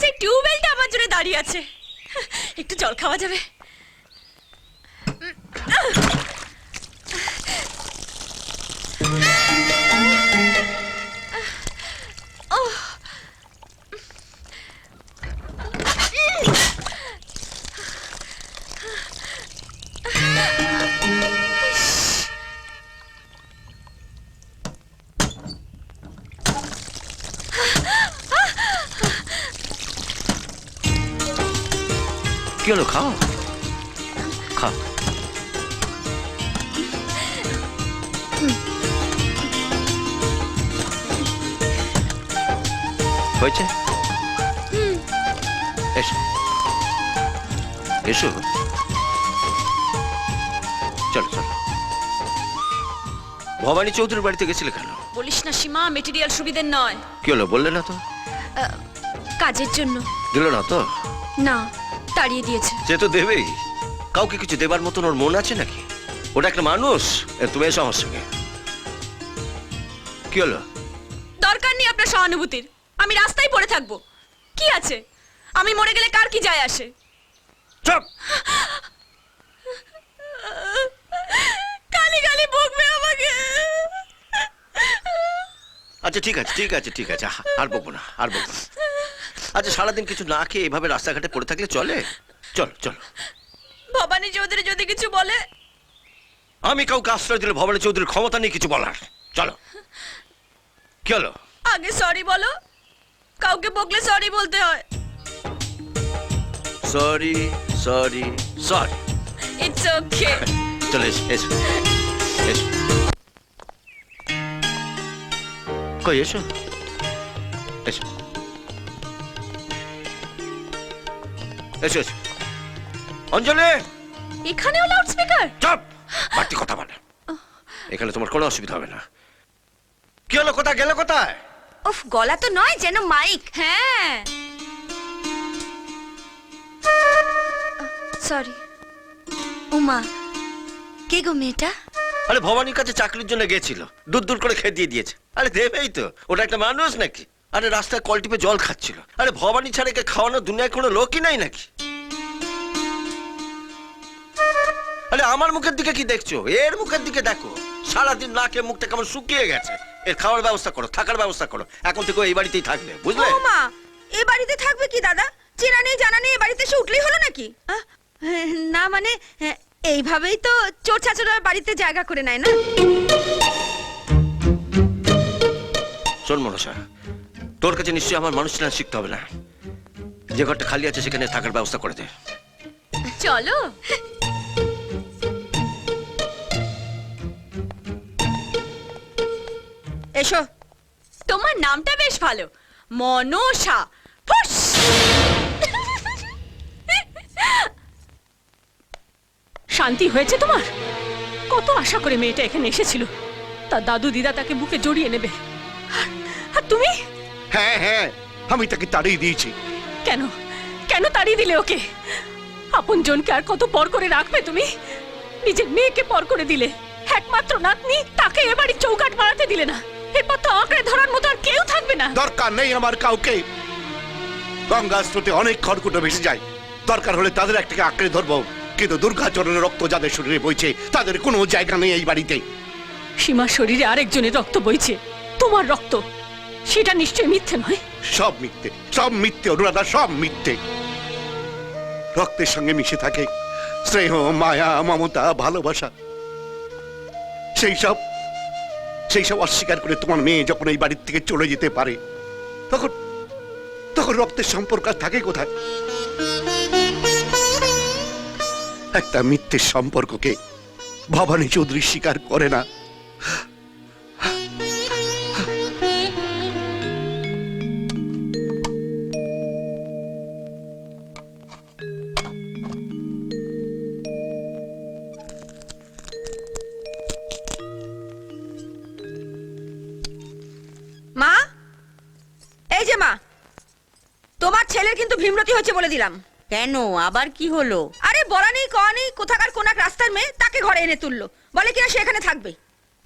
সেই টিউবওয়েলটা আমার জন্য দাঁড়িয়ে আছে। একটু জল খাওয়া যাবে। কি হলো খাও খাও হয়েছে এসো এসো চলো চলো ভবানী চৌধুরীর বাড়িতে গেছিলে কেন বলিস না সীমা মেটেরিয়াল সুবিধের নয় কি হলো বললে না তো কাজের জন্য দিল না তো না তাড়িয়ে দিয়েছে। সে তো দেবেই। কাউকে কিছু দেবার মতন ওর মন আছে নাকি? ওটা একটা মানুষ? এ, তুমি এসো আমার সঙ্গে। কি হলো? দরকার নেই আপনার সহানুভূতির। আমি রাস্তায় পড়ে থাকব। কি আছে? আমি মরে গেলে কার কি যায় আসে? চুপ! কালি কালি বকবে আমাকে। আচ্ছা ঠিক আছে ঠিক আছে ঠিক আছে। আর বকবো না আর বকবো না। আচ্ছা সারাদিন কিছু না খেয়ে এভাবে রাস্তাঘাটে পড়ে থাকলে চলে? চল চল। ভবানী চৌধুরী যদি কিছু বলে। আমি কাউকে আশ্রয় দিলে ভবানী চৌধুরীর ক্ষমতা নেই কিছু বলার। চলো। কি হলো? আগে সরি বলো। কাউকে বকলে সরি বলতে হয়। Sorry sorry sorry it's okay চলে এসো এসো এসো। কই এসো। এসো। এসো এসো। অঞ্জলি! এখানেও লাউড স্পিকার চপ! বাড়তি কথা বলে। এখানে তোমার কোনো অসুবিধা হবে না। কি হলো কোথায়? গেলে কোথায়? উফ গলা তো নয় যেন মাইক হ্যাঁ। সরি উমা কে গো মেয়েটা? আরে ভবানীর কাছে চাকরির জন্য গেছিল। দূর দূর করে খেয়ে দিয়ে দিয়েছে। আরে দেবেই তো। ওটা একটা মানুষ নাকি? আরে রাস্তায় কল টিপে জল খাচ্ছিল। আরে ভবানী ছাড়া একে খাওয়ানোর দুনিয়ায় কোনো লোকই নাই নাকি? আরে আমার মুখের দিকে কি দেখছ? এর মুখের দিকে দেখো। সারাদিন না খেয়ে মুখটা কেমন শুকিয়ে গেছে। এর খাওয়ার ব্যবস্থা করো থাকার ব্যবস্থা করো। এখন থেকে এই বাড়িতেই থাকবে বুঝলে? মা এই বাড়িতে থাকবে কি দাদা? চেনা নেই জানা নেই এ বাড়িতে এসে উঠলেই হলো নাকি? আহ, না মানে হ্যাঁ, এইভাবেই তো চোর চাচরা বাড়িতে জায়গা করে নেয় না? শোন মনসা তোর কাছে নিশ্চয়ই আমার মানুষ চেনা শিখতে হবে না। যে ঘরটা খালি আছে সেখানে থাকার ব্যবস্থা করে দে। চলো। এসো। তোমার নামটা বেশ ভালো। মনসা। ফুস! শান্তি হয়েছে তোমার? কত আশা করে মেয়েটা এখানে এসেছিল। তার দাদু দিদা তাকে বুকে জড়িয়ে নেবে। আর- আর তুমি? হ্যাঁ হ্যাঁ আমি তাকে তাড়িয়ে দিয়েছি। কেন? কেন তাড়িয়ে দিলে ওকে? আপন জনকে আর কত পর করে রাখবে তুমি? নিজের মেয়েকে পর করে দিলে। একমাত্র নাতনি তাকে এবারে চৌকাট বাড়াতে দিলে না। এরপর তো আঁকড়ে ধরার মতো আর কেউ থাকবে না। দরকার নেই আমার কাউকে। গঙ্গা স্রোতে অনেক খড়কুটো ভেসে যায়। দরকার হলে তাদের একটাকে আঁকড়ে ধরবো। কিন্তু দুর্গাচরণের রক্ত যাদের শরীরে বইছে তাদের কোনো জায়গা নেই এই বাড়িতে। সীমার শরীরে আরেকজনের রক্ত বইছে। তোমার রক্ত সেটা নিশ্চয়ই মিথ্যে নয়। সব মিথ্যে সব মিথ্যে অনুরাধা সব মিথ্যে। রক্তের সঙ্গে মিশে থাকে স্নেহ মায়া মমতা ভালোবাসা। সেই সব সেই সব অস্বীকার করে তোমার মেয়ে যখন এই বাড়ির থেকে চলে যেতে পারে, তখন তখন রক্তের সম্পর্ক থাকে কোথায়? একটা মিথ্যের সম্পর্ককে ভবানী চৌধুরী স্বীকার করে না। কিন্তু ভীমরতি হচ্ছে বলে দিলাম। কেন? আবার কি হলো? আরে বলা নেই কওয়া নেই কোথাকার কোনাক রাস্তার মেয়ে তাকে ঘরে এনে তুললো। বলে কিনা সে এখানে থাকবে।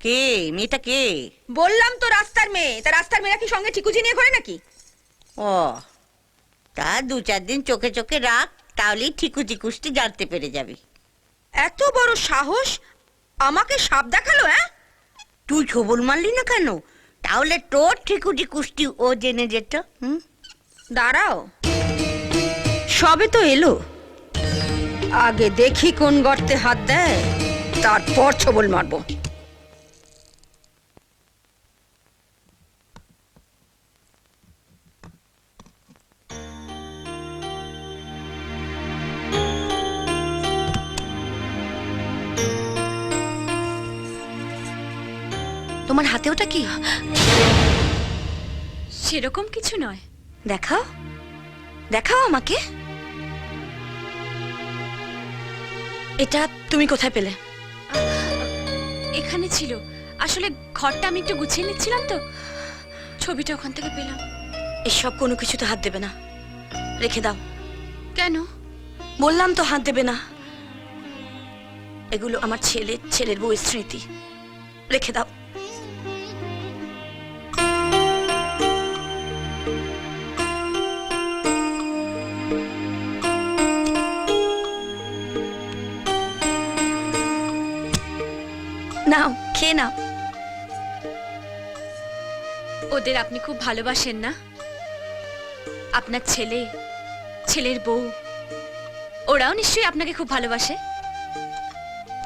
কে? মেয়েটা কে? বললাম তো রাস্তার মেয়ে। তা রাস্তার মেয়েরা কি সঙ্গে ঠিকুজি নিয়ে ঘরে নাকি? ও তা দু চার দিন চোখে চোখে রাখ তাহলেই ঠিকুটি কুষ্টি জানতে পেরে যাবি। এত বড় সাহস? আমাকে সাপ দেখাল হ্যাঁ তুই ছবল মারলি না কেন? তাহলে তোর ঠিকুটি কুষ্টি ও জেনে যেত হুম? দাঁড়াও। সবে তো এলো। আগে দেখি কোন গর্তে হাত দেয় তারপর ছবল মারবো। তোমার হাতে ওটা কি? সেরকম কিছু নয়। দেখাও। দেখাও আমাকে। এটা তুমি কোথায় পেলে? এখানে ছিল। আসলে ঘরটা আমি একটু গুছিয়ে নিচ্ছিলাম তো। ছবিটা ওখান থেকে পেলাম। এসব কোনো কিছুতে হাত দেবে না। রেখে দাও। কেন? বললাম তো হাত দেবে না। এগুলো আমার ছেলে ছেলের বউ স্মৃতি। রেখে দাও। নাও, খেয়ে নাও। ওদের আপনি খুব ভালোবাসেন না? আপনার ছেলে, ছেলের বউ, ওরাও নিশ্চয়ই আপনাকে খুব ভালোবাসে?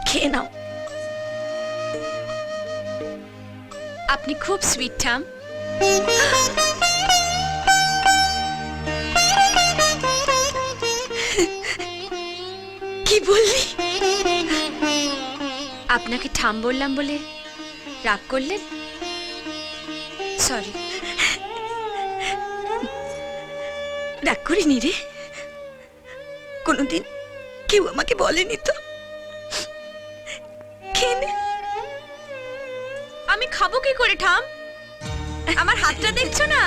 খেয়ে নাও। আপনি খুব সুইট ঠাম। কি বললি? আপনাকে ঠাম বললাম বলে রাগ করলেন সরি রাগ করিনি রে। কোনোদিন কেউ আমাকে বলেনি তো। আমি খাব কি করে ঠাম আমার হাতটা দেখছ না?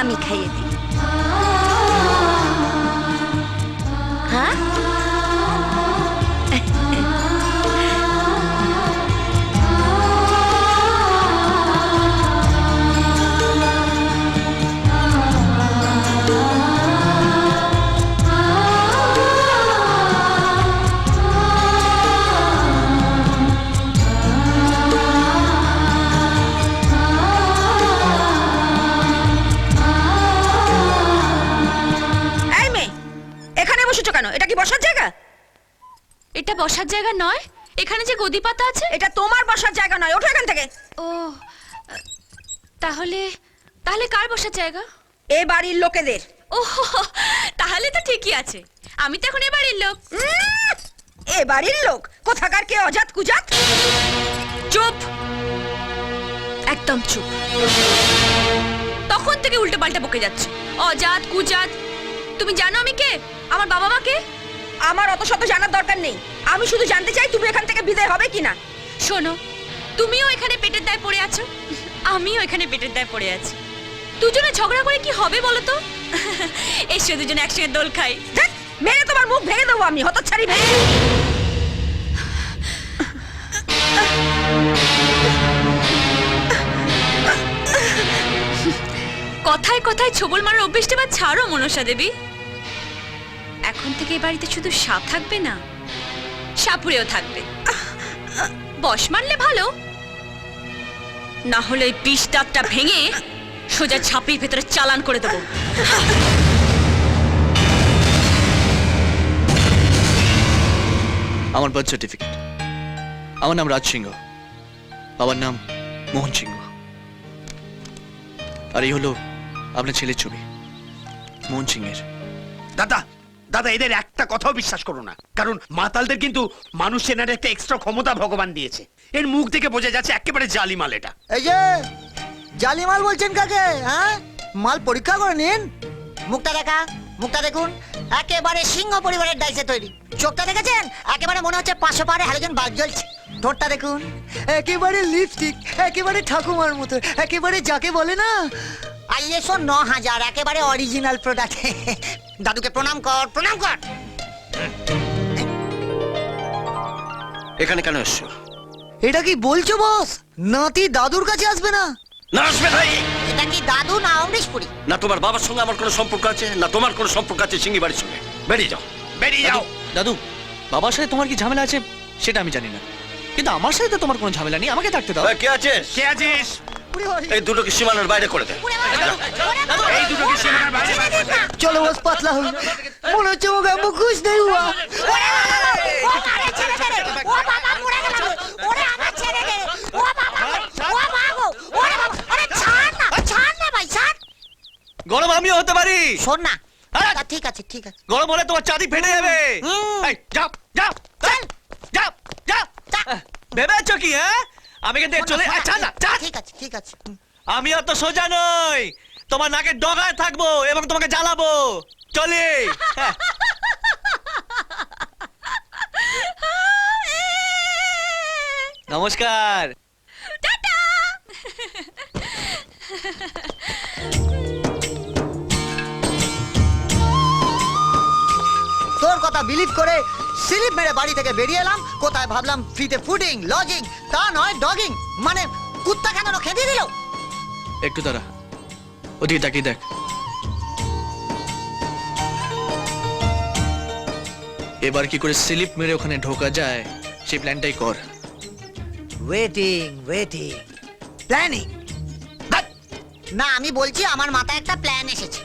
আমি খাইয়ে দিই। বসার জায়গা নয়? এখানে যে গদি পাতা আছে? এটা তোমার বসার জায়গা নয় ওঠো এখান থেকে। ও তাহলে তাহলে কার বসার জায়গা? এ বাড়ির লোকেদের। ও তাহলে তো ঠিকই আছে। আমি তো এখন এ বাড়ির লোক। এ বাড়ির লোক? কোথাকার কে অজাত কুজাত? চুপ! একদম চুপ। তখন থেকে উল্টো পাল্টা বকে যাচ্ছে। অজাত কুজাত। তুমি জানো আমি কে? আমার বাবা মা কে? আমার অত শত জানার দরকার নেই। আমি শুধু জানতে চাই তুমি এখান থেকে বিদায় হবে কিনা। শোনো তুমিও এখানে পেটের দায় পড়ে আছো? আমিও এখানে পেটের দায় পড়ে আছি। দুজনে ঝগড়া করে কি হবে বলো তো? এসো দুজনে একসঙ্গে দোল খাই। মেরে তোমার মুখ ভেঙে দেবো আমি হতচ্ছাড়ি ভেঙে কথায় কথায় ছবল মারার অভ্যেসটা বা ছাড়ো মনসা দেবী। এখন থেকে বাড়িতে শুধু সাপ থাকবে না? সাপুরেও থাকবে। বস মারলে ভালো। না হলে এই বিষ দাঁতটা ভেঙে সোজা ছাপির ভেতরে চালান করে দেবো। আমার বার্থ সার্টিফিকেট। আমার নাম রাজ সিংহ বাবার নাম মোহন সিংহ আর এই হলো আপনার ছেলের ছবি মোহন সিংহের দাদা দাদা, এদের একটা কথাও বিশ্বাস করো না। কারণ মাতালদের কিন্তু মানুষ চেনার একটা এক্সট্রা ক্ষমতা ভগবান দিয়েছে। এর মুখ থেকে বোঝা যাচ্ছে একেবারে জালি মাল এটা। এই যে জালি মাল বলছেন কাকে হ্যাঁ? মাল পরীক্ষা করে নিন। মুখটা দেখা, মুখটা দেখুন। একেবারে সিংহ পরিবারের ডাইসে তৈরি। চোখটা দেখেছেন? একেবারে মনে হচ্ছে পাঁচশো পারে হ্যালোজেন বাল্ব জ্বলছে। ঠোঁটটা দেখুন। একেবারে লিপস্টিক একেবারে ঠাকুমার মতো, একেবারে যাকে বলে না আইএসও ন হাজার একেবারে অরিজিনাল প্রোডাক্ট দাদুকে প্রণাম কর প্রণাম কর। এখানে কেন এসছো? এটা কি বলছো বস? নাতি দাদুর কাছে আসবে না? না আসবে ভাই। এটা কি দাদু না না তোমার বাবার সঙ্গে আমার কোনো সম্পর্ক আছে না তোমার কোনো সম্পর্ক আছে সিঙ্গি বাড়ির সঙ্গে। বেরিয়ে যাও। বেরিয়ে যাও। দাদু বাবার সাথে তোমার কি ঝামেলা আছে সেটা আমি জানি না। কিন্তু আমার সাথে তো তোমার কোনো ঝামেলা নেই আমাকে থাকতে দাও। কে আছিস? কে আছিস? এই দুটোকে সীমানার বাইরে করে দে এই দুটোকে সীমানার বাইরে বার করে দে। চলো বস পাতলা হই মনে হচ্ছে ও গামু খুশ নেই হুয়া। গরম আমিও হতে পারি শোন না আচ্ছা, ঠিক আছে ঠিক আছে গরম হলে তোমার চাঁদি ফেটে যাবে যাও যাও চল। যাও যাও ভেবেছো কি হ্যাঁ আমি কিন্তু চলে আচ্ছা না চা ঠিক আছে ঠিক আছে। আমি অত সোজা নই তোমার নাকে ডগায় থাকব এবং তোমাকে জ্বালাবো চলি। নমস্কার কথা বিলিভ করে স্লিপ মেরে বাড়ি থেকে বেরিয়ে এলাম। কোথায় ভাবলাম ফ্রিতে ফুডিং লজিং তা নয় ডগিং মানে কুত্তা কেন খেতে দিল? একটু দাঁড়া। ওদিকে তাকিয়ে দেখ। এবার কি করে স্লিপ মেরে ওখানে ঢোকা যায় সেই প্ল্যানটাই কর। ওয়েটিং ওয়েটিং প্ল্যানিং না আমি বলছি আমার মাথায় একটা প্ল্যান এসেছে।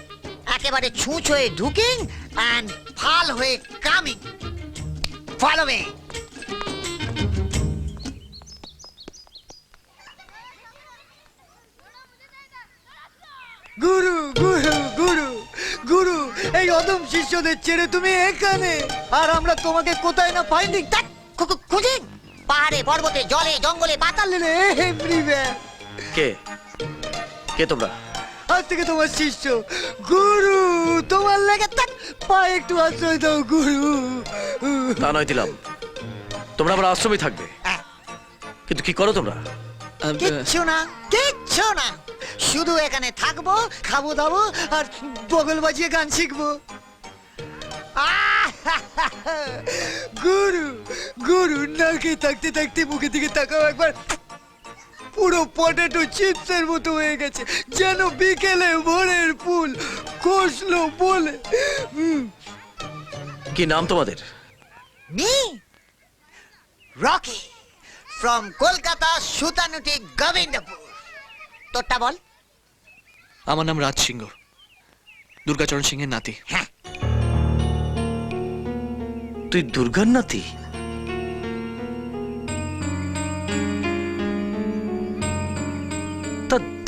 একেবারে ছুঁচ হয়ে ঢুকিং ফাল হয়ে কামিং। ফলো মি গুরু গুরু গুরু গুরু এই অদম শিষ্যদের ছেড়ে তুমি এখানে? আর আমরা তোমাকে কোথায় না ফাইন্ডিং খুঁজি। পাহাড়ে পর্বতে জলে জঙ্গলে পাতাল। এভরিওয়্যার কে? কে তোমরা? আজ থেকে তোমার শিষ্য। গুরু তোমার লেগে তাক পায়ে একটু আশ্রয় দাও গুরু। তা নয় দিলাম। তোমরা আমার আশ্রমে থাকবে। আহ, কিন্তু কি করো তোমরা? কিচ্ছু না কিচ্ছু না। শুধু এখানে থাকব খাব দাবো আর বগল বাজিয়ে গান শিখব। আহ, গুরু গুরু নাকে থাকতে থাকতে মুখে দিকে তাকাও একবার। পুরো পটেটো চিপসের মতো হয়ে গেছে যেন বিকেলে ভোরের ফুল কষলো বলে। কি নাম তোমাদের? Me. Rocky from Kolkata Sutanuti Gobindapur. তোরটা বল। আমার নাম রাজ সিংহ দুর্গাচরণ সিংহের নাতি। হ্যাঁ। তুই দুর্গার নাতি?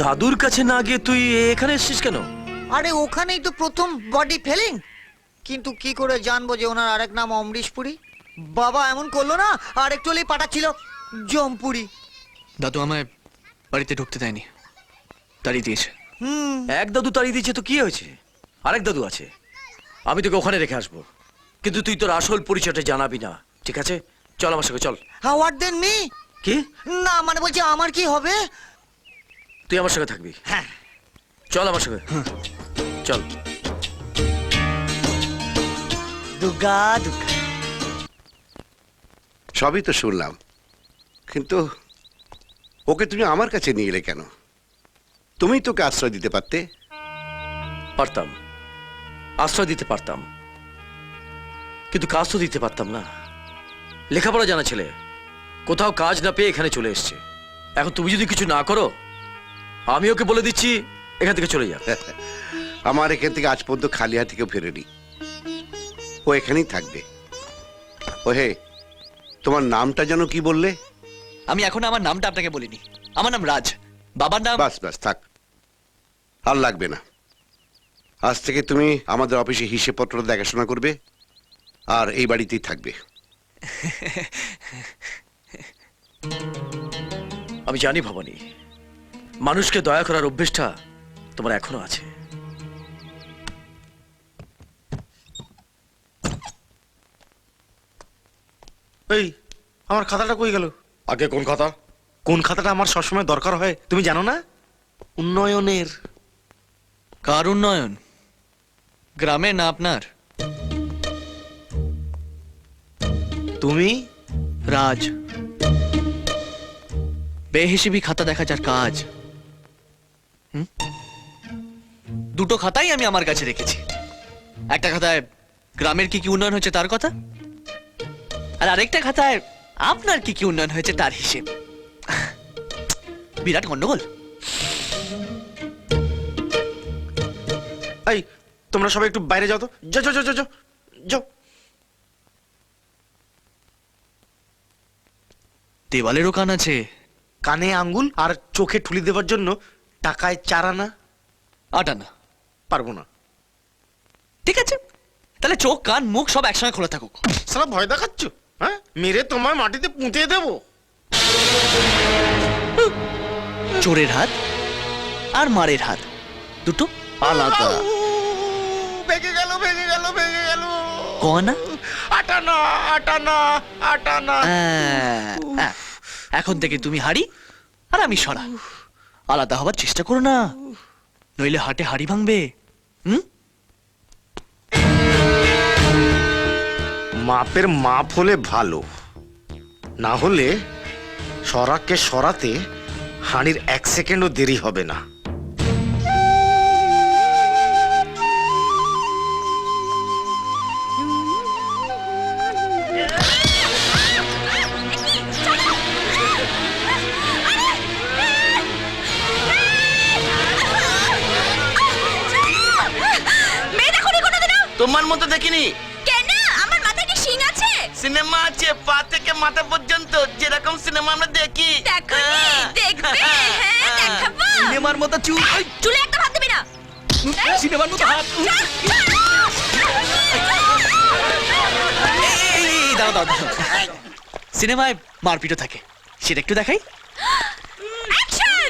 দাদুর কাছে না গিয়ে তুই এখানে এসেছিস কেন? আরে ওখানেই তো প্রথম বডি ফেলিং কিন্তু কি করে জানব যে ওনার আরেক নাম অমরিশ পুরী? বাবা এমন করল না আর একটু হলেই পাঠাচ্ছিল জমপুরি। দাদু আমায় বাড়িতে ঢুকতে দেয়নি তাড়িয়ে দিয়েছে। হুম। এক দাদু তাড়িয়ে দিয়েছে তো কি হয়েছে? আরেক দাদু আছে। আমি তোকে ওখানে রেখে আসব। কিন্তু তুই তোর আসল পরিচয়টা জানাবি না ঠিক আছে? চল আমার সঙ্গে চল। হাওয়ার দেন মি কি? না মানে বলছি আমার কি হবে? তুই আমার সঙ্গে থাকবি। হ্যাঁ। চল আমার সঙ্গে। চল। সবই তো শুনলাম। কিন্তু ওকে তুমি আমার কাছে নিয়ে এলে কেন? তুমি তোকে আশ্রয় দিতে পারতে? পারতাম। আশ্রয় দিতে পারতাম। কিন্তু কাজ তো দিতে পারতাম না। লেখাপড়া জানা ছেলে। কোথাও কাজ না পেয়ে এখানে চলে এসছে। এখন তুমি যদি কিছু না করো আমি ওকে বলে দিচ্ছি এখান থেকে চলে যা। আমার এখান থেকে আজ পর্যন্ত খালি হাতে কেউ ফেরেনি। ও এখানেই থাকবে। ও হে তোমার নামটা যেন কি বললে? আমি এখন আমার নামটা আপনাকে বলিনি। আমার নাম রাজ। বাবার নাম বাস বাস থাক। আর লাগবে না। আজ থেকে তুমি আমাদের অফিসে হিসেবপত্র দেখাশোনা করবে আর এই বাড়িতেই থাকবে। আমি জানি ভবানী মানুষকে দয়া করার অভ্যেসটা তোমার এখনও আছে। এই আমার খাতাটা কই গেল? আগে কোন কথা কোন খাতাটা আমার সবসময় দরকার হয় তুমি জানো না? উন্নয়নের। কার উন্নয়ন? গ্রামে না আপনার? তুমি? রাজ। বেহিসেবি খাতা দেখা যার কাজ। দুটো খাতাই আমি আমার কাছে রেখেছি। একটা খাতায় গ্রামের কি কি উন্নয়ন হয়েছে তার কথা আর আরেকটা খাতায় আপনার কি কি উন্নয়ন হয়েছে তার হিসেব। বিরাট গন্ডগোল। এই তোমরা সবাই একটু বাইরে যাও তো। যাও যাও যাও যাও, যাও যাও। দেওয়ালেরও কান আছে। কানে আঙ্গুল আর চোখে ঠুলি দেওয়ার জন্য টাকায় চারানা আটানা পারব না। ঠিক আছে। তাহলে চোখ কান মুখ সব একসঙ্গে খোলা থাকুক। সারা ভয় দেখাচ্ছ? হ্যাঁ? মেরে তোমার মাটিতে পুঁতে দেবো। চোরের হাত আর মারের হাত। দুটো আলাদা। ভেঙে গেল ভেঙে গেল ভেঙে গেল। কনা আটানা আটানা আটানা আহ, এখন থেকে তুমি হাড়ি আর আমি সরা। আলাদা হবার চেষ্টা করো না। নইলে হাটে হাড়ি ভাঙবে। হুম? মাপের মাপ হলে ভালো। না হলে সরাকে সরাতে হাঁড়ির এক সেকেন্ডও দেরি হবে না। তোমার মতো দেখিনি? কেন? আমার মাথায় কি শিং আছে? সিনেমা আছে পা থেকে মাথা পর্যন্ত। যেরকম সিনেমা আমরা দেখি। দেখো হ্যাঁ। দেখবে হ্যাঁ। দেখাবো। সিনেমার মতো চুল ওই, চুলে একটা হাত দিবি না। সিনেমার মতো হাত। সিনেমায় মারপিটও থাকে। সেটা একটু দেখাই। অ্যাকশন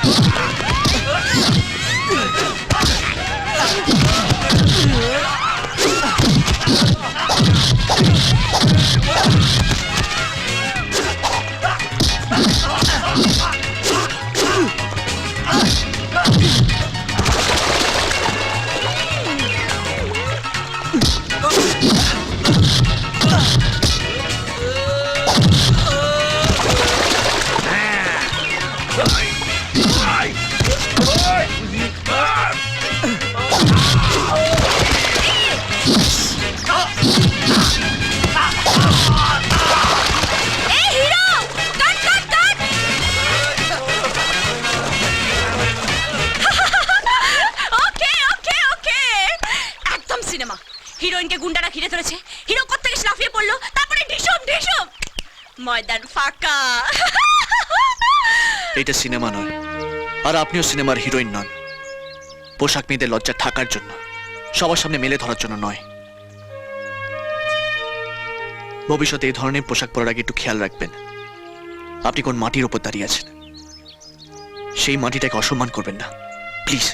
সিনেমা নয়, আর আপনিও সিনেমার হিরোইন নন। পোশাক মেয়েদের লজ্জা থাকার জন্য, সবার সামনে মেলে ধরার জন্য নয়। ভবিষ্যতে এই ধরনের পোশাক পরার আগে একটু খেয়াল রাখবেন। আপনি কোন মাটির ওপর দাঁড়িয়ে আছেন? সেই মাটিটাকে অসম্মান করবেন না। প্লিজ।